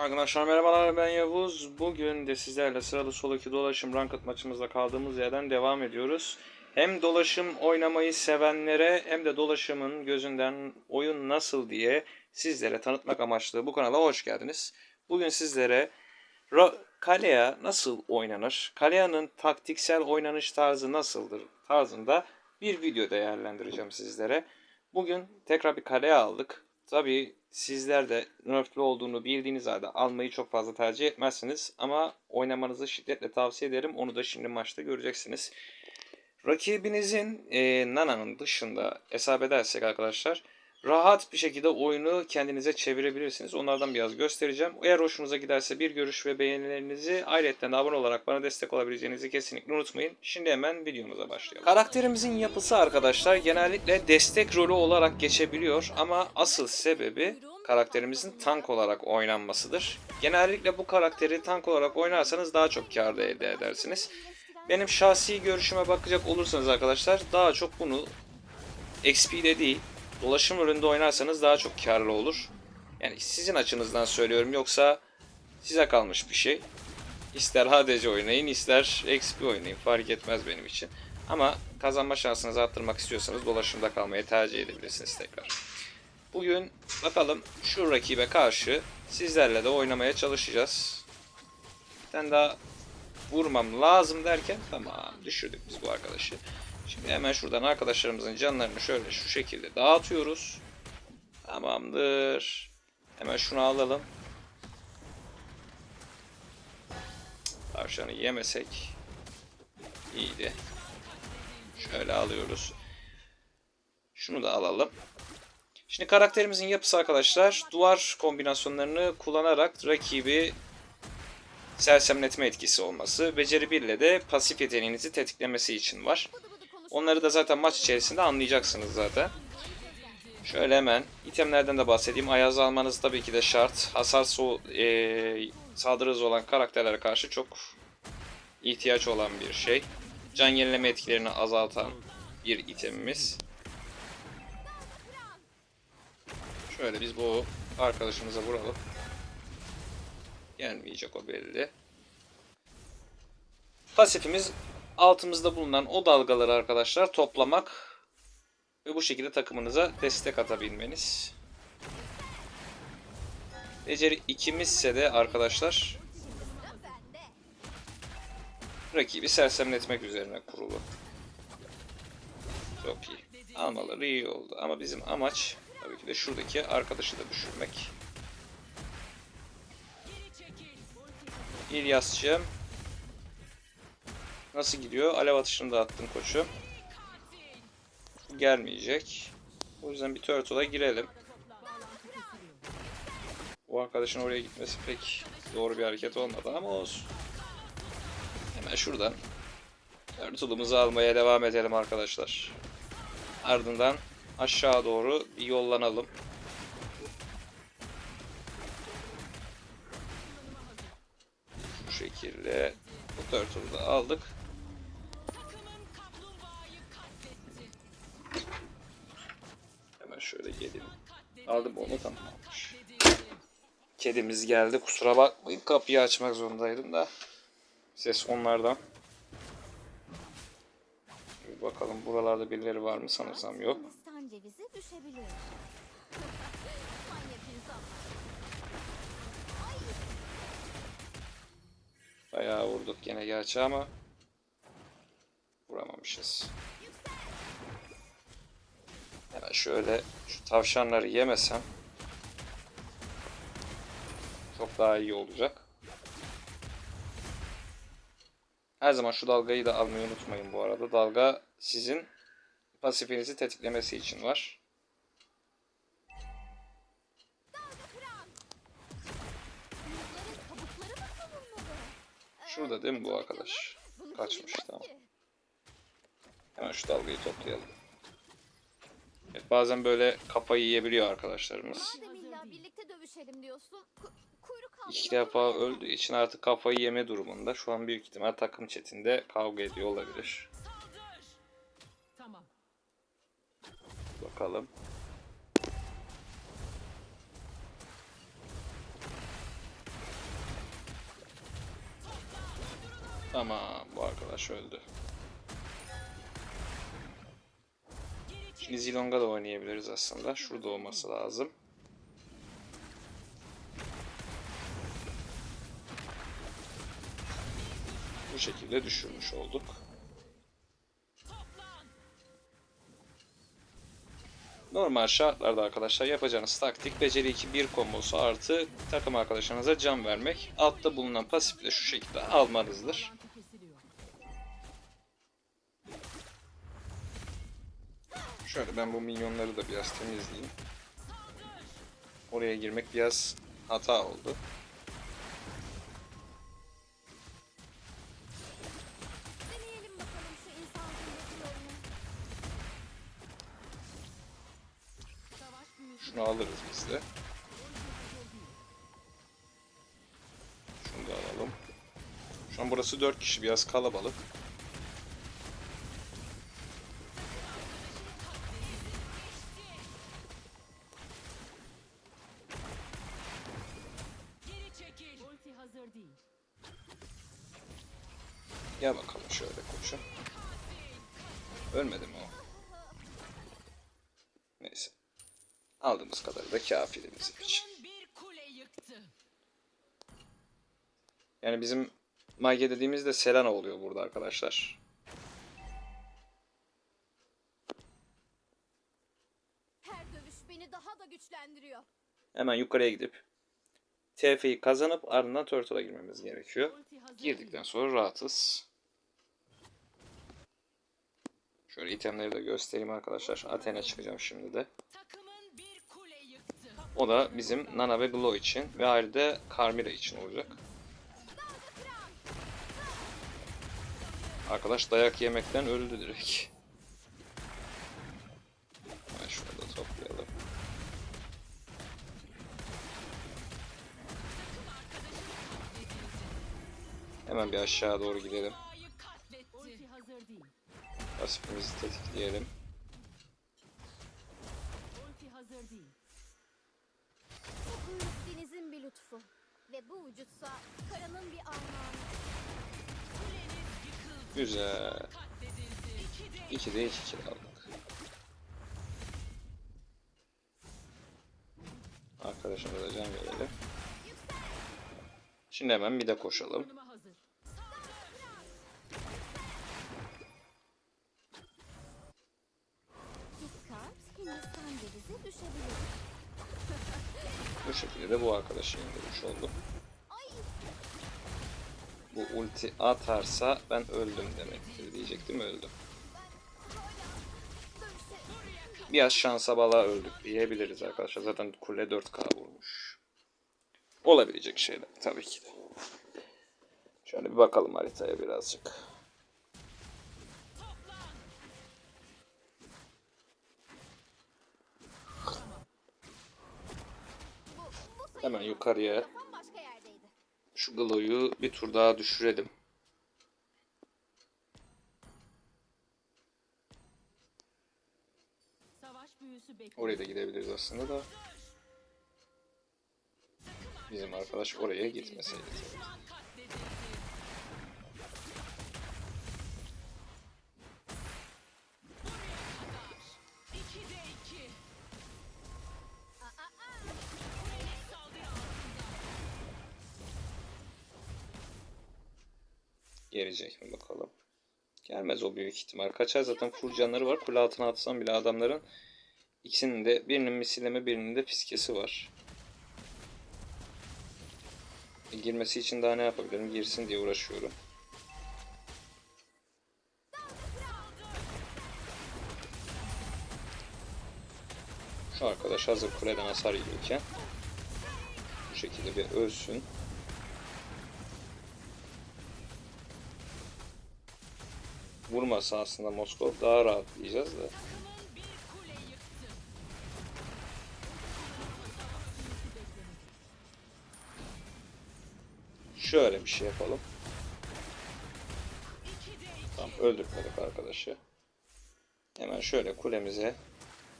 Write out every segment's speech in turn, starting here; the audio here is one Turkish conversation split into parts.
Arkadaşlar merhabalar ben Yavuz. Bugün de sizlerle sıralı sol iki dolaşım ranked maçımızda kaldığımız yerden devam ediyoruz. Hem dolaşım oynamayı sevenlere hem de dolaşımın gözünden oyun nasıl diye sizlere tanıtmak amaçlı bu kanala hoş geldiniz. Bugün sizlere Ra- Kalea nasıl oynanır, Kalea'nın taktiksel oynanış tarzı nasıldır tarzında bir video değerlendireceğim sizlere. Bugün tekrar bir Kalea aldık. Tabii sizler de nerflü olduğunu bildiğiniz halde almayı çok fazla tercih etmezsiniz. Ama oynamanızı şiddetle tavsiye ederim. Onu da şimdi maçta göreceksiniz. Rakibinizin e, Nana'nın dışında hesap edersek arkadaşlar rahat bir şekilde oyunu kendinize çevirebilirsiniz. Onlardan biraz göstereceğim. Eğer hoşunuza giderse bir görüş ve beğenilerinizi ayrıca abone olarak bana destek olabileceğinizi kesinlikle unutmayın. Şimdi hemen videomuza başlayalım. Karakterimizin yapısı arkadaşlar genellikle destek rolü olarak geçebiliyor ama asıl sebebi karakterimizin tank olarak oynanmasıdır. Genellikle bu karakteri tank olarak oynarsanız daha çok kar elde edersiniz. Benim şahsi görüşüme bakacak olursanız arkadaşlar daha çok bunu XP'de değil dolaşım üründe oynarsanız daha çok karlı olur. Yani sizin açınızdan söylüyorum yoksa size kalmış bir şey. İster HDC oynayın ister XP oynayın fark etmez benim için. Ama kazanma şansınızı arttırmak istiyorsanız dolaşımda kalmayı tercih edebilirsiniz tekrar. Bugün bakalım şu rakibe karşı sizlerle de oynamaya çalışacağız. Bir tane daha vurmam lazım derken tamam düşürdük biz bu arkadaşı. Şimdi hemen şuradan arkadaşlarımızın canlarını şöyle şu şekilde dağıtıyoruz. Tamamdır. Hemen şunu alalım. Tavşanı yemesek iyiydi. Şöyle alıyoruz. Şunu da alalım. Şimdi karakterimizin yapısı arkadaşlar duvar kombinasyonlarını kullanarak rakibi sersemletme etkisi olması, beceri 1 ile de pasif yeteneğinizi tetiklemesi için var. Onları da zaten maç içerisinde anlayacaksınız zaten. Şöyle hemen itemlerden de bahsedeyim. Ayaz almanız tabii ki de şart. Hasar so e, saldırı hızı olan karakterlere karşı çok ihtiyaç olan bir şey. Can yenileme etkilerini azaltan bir itemimiz. Şöyle biz bu arkadaşımıza vuralım. Gelmeyecek o belli. Pasifimiz altımızda bulunan o dalgaları arkadaşlar toplamak ve bu şekilde takımınıza destek atabilmeniz. Beceri ikimizse de arkadaşlar rakibi sersemletmek üzerine kurulu. Çok iyi. Almaları iyi oldu ama bizim amaç tabii ki de şuradaki arkadaşı da düşürmek. İlyas'cığım Nasıl gidiyor? Alev atışını da attım koçum. Bu gelmeyecek. O yüzden bir turtle'a girelim. Bu arkadaşın oraya gitmesi pek doğru bir hareket olmadı ama olsun. Hemen şuradan turtle'ımızı almaya devam edelim arkadaşlar. Ardından aşağı doğru bir yollanalım. Bu şekilde bu turtle'ı da aldık. Şöyle geleyim. Aldım onu tamammış. Kedimiz geldi. Kusura bakmayın. Kapıyı açmak zorundaydım da. Ses onlardan. Bir bakalım buralarda birileri var mı sanırsam yok. Bayağı vurduk gene gerçi ama vuramamışız. Hemen şöyle şu tavşanları yemesem çok daha iyi olacak. Her zaman şu dalgayı da almayı unutmayın bu arada. Dalga sizin pasifinizi tetiklemesi için var. Şurada değil mi bu arkadaş? Kaçmış tamam. Hemen şu dalgayı toplayalım. Evet, bazen böyle kafayı yiyebiliyor arkadaşlarımız. Birlikte dövüşelim diyorsun. İki defa koyarım. öldüğü için artık kafayı yeme durumunda. Şu an büyük ihtimal takım chatinde kavga ediyor olabilir. Tamam. Bakalım. Tamam bu arkadaş öldü. Şimdi Zilong'a da oynayabiliriz aslında. Şurada olması lazım. Bu şekilde düşürmüş olduk. Normal şartlarda arkadaşlar yapacağınız taktik beceri 2 1 kombosu artı takım arkadaşlarınıza can vermek. Altta bulunan pasifi de şu şekilde almanızdır. Şöyle ben bu minyonları da biraz temizleyeyim. Oraya girmek biraz hata oldu. Şunu alırız biz de. Şunu da alalım. Şu an burası 4 kişi biraz kalabalık. Hazır değil. Gel bakalım şöyle koçum. Ölmedi mi o? Neyse. Aldığımız kadar da bizim için. Takımın bir kule yıktı. Yani bizim Mage dediğimizde Selena oluyor burada arkadaşlar. Her dövüş beni daha da güçlendiriyor. Hemen yukarıya gidip TF'yi kazanıp ardından Turtle'a girmemiz gerekiyor. Girdikten sonra rahatız. Şöyle itemleri de göstereyim arkadaşlar. Athena çıkacağım şimdi de. O da bizim Nana ve Glow için ve ayrıca Carmilla için olacak. Arkadaş dayak yemekten öldü direkt. Hemen bir aşağı doğru gidelim. Pasifimizi tetikleyelim. Ulti hazır değil. Bu kuyruk denizin bir lütfu. Ve bu vücutsa karanın bir armağanı. Güzel. Katledildi. 2'de 2'de 2 kill aldık. Arkadaşımıza can verelim. Şimdi hemen bir de koşalım. Hindistan cevizi düşebilir. Bu şekilde de bu arkadaşı indirmiş oldum. Bu ulti atarsa ben öldüm demektir diyecektim öldüm. Biraz şansa bala öldük diyebiliriz arkadaşlar. Zaten kule 4K vurmuş. Olabilecek şeyler tabii ki de. Şöyle bir bakalım haritaya birazcık. Hemen yukarıya şu Glow'yu bir tur daha düşürelim. Oraya da gidebiliriz aslında da. Bizim arkadaş oraya gitmeseydi. Gelecek mi bakalım. Gelmez o büyük ihtimal. Kaçar zaten full var. Kule altına atsam bile adamların ikisinin de birinin misilleme birinin de fiskesi var. E, girmesi için daha ne yapabilirim? Girsin diye uğraşıyorum. Şu arkadaş hazır kuleden hasar yiyorken bu şekilde bir ölsün. Vurmasa aslında Moskov daha rahatlayacağız da. Şöyle bir şey yapalım. 2'de 2. Tamam öldürmedik arkadaşı. Hemen şöyle kulemize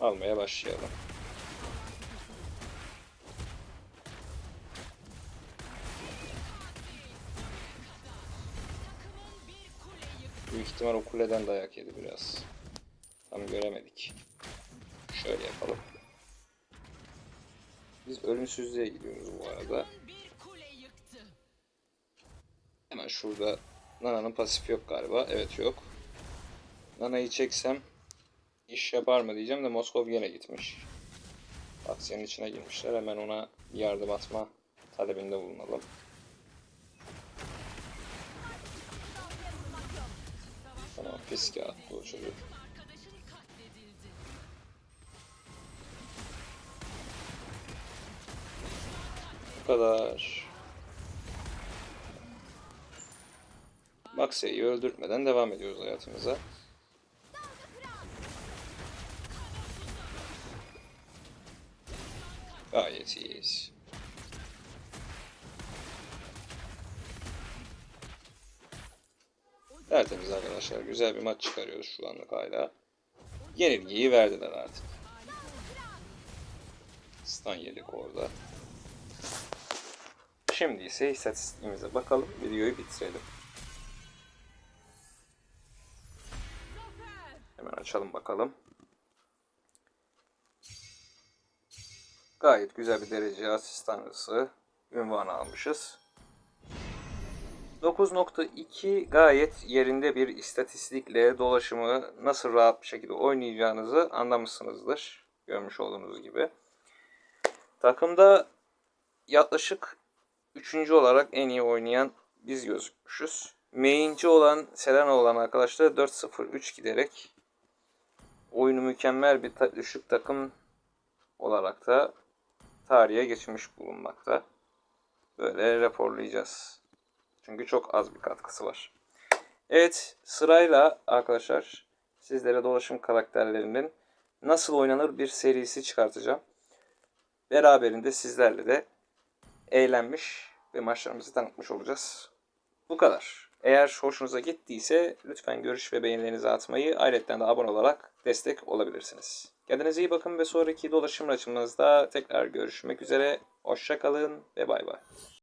almaya başlayalım. İhtimal o kuleden dayak yedi biraz. Tam göremedik. Şöyle yapalım. Biz ölümsüzlüğe gidiyoruz bu arada. Hemen şurada Nana'nın pasifi yok galiba. Evet yok. Nana'yı çeksem iş yapar mı diyeceğim de Moskov yine gitmiş. Aksiyenin içine girmişler. Hemen ona yardım atma talebinde bulunalım. Fiske attı o çocuk. Bu kadar. Maxia'yı öldürtmeden devam ediyoruz hayatımıza. Gayet iyiyiz. Tertemiz arkadaşlar. Güzel bir maç çıkarıyoruz şu anlık hala. Yenilgiyi verdiler artık. Stun yedik orada. Şimdi ise istatistiğimize bakalım. Videoyu bitirelim. Hemen açalım bakalım. Gayet güzel bir derece asistanlısı ünvanı almışız. 9.2 gayet yerinde bir istatistikle dolaşımı nasıl rahat bir şekilde oynayacağınızı anlamışsınızdır. Görmüş olduğunuz gibi. Takımda yaklaşık 3. olarak en iyi oynayan biz gözükmüşüz. Mainci olan Selena olan arkadaşlar 4-0-3 giderek oyunu mükemmel bir ta- düşük takım olarak da tarihe geçmiş bulunmakta. Böyle raporlayacağız. Çünkü çok az bir katkısı var. Evet sırayla arkadaşlar sizlere dolaşım karakterlerinin nasıl oynanır bir serisi çıkartacağım. Beraberinde sizlerle de eğlenmiş ve maçlarımızı tanıtmış olacağız. Bu kadar. Eğer hoşunuza gittiyse lütfen görüş ve beğenilerinizi atmayı, ayrıca de abone olarak destek olabilirsiniz. Kendinize iyi bakın ve sonraki dolaşım maçımızda tekrar görüşmek üzere. Hoşçakalın ve bay bay.